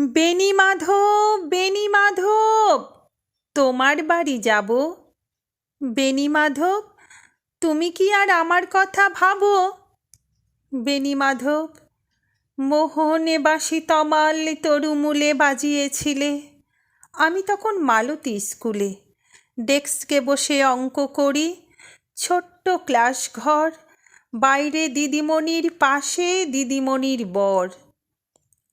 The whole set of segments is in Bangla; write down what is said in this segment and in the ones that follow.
বেনি মাধব বেনি মাধব। তোমার বাড়ি যাব। বেনি মাধব, তুমি কি আর আমার কথা ভাবো? বেনি মাধব, মোহনে বাসি তমাল তরুমূলে বাজিয়েছিলে। আমি তখন মালতী স্কুলে। ডেস্কে বসে অঙ্ক করি। ছোট্ট ক্লাস ঘর বাইরে দিদিমণির পাশে দিদিমণির বর।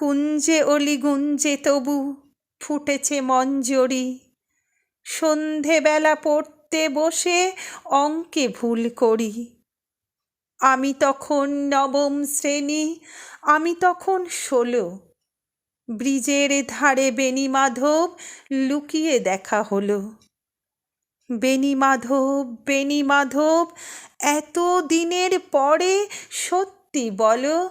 কুঞ্জে অলি গুঞ্জে তবু ফুটেছে মঞ্জরি সন্ধেবেলা পড়তে বসে অঙ্কে ভুল করি। আমি তখন নবম শ্রেণি, আমি তখন ষোলো। ব্রিজের ধারে বেনি বেণীমাধব লুকিয়ে দেখা হলো। বেণীমাধব বেণীমাধব এত দিনের পরে সত্যি বলো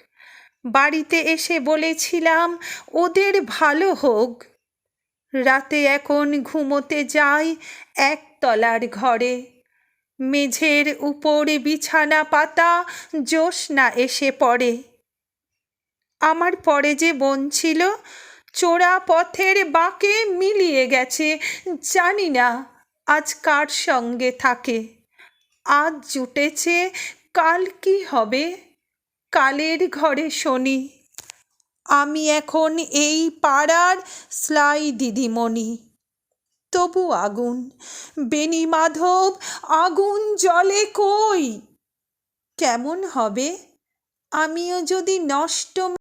বাড়িতে এসে বলেছিলাম, ওদের ভালো হোক। রাতে এখন ঘুমোতে যাই একতলার ঘরে। মেঝের উপরে বিছানা পাতা, জ্যোৎস্না এসে পড়ে। আমার পরে যে বোন ছিল, চোরা পথের বাঁকে মিলিয়ে গেছে, জানি না আজ কার সঙ্গে থাকে। আজ জুটেছে, কাল কি হবে? কালের ঘরে শনি। আমি এখন এই পাড়ার স্লাই দিদিমণি। তবু আগুন। বেনি মাধব, আগুন জলে কই? কেমন হবে? আমিও যদি নষ্ট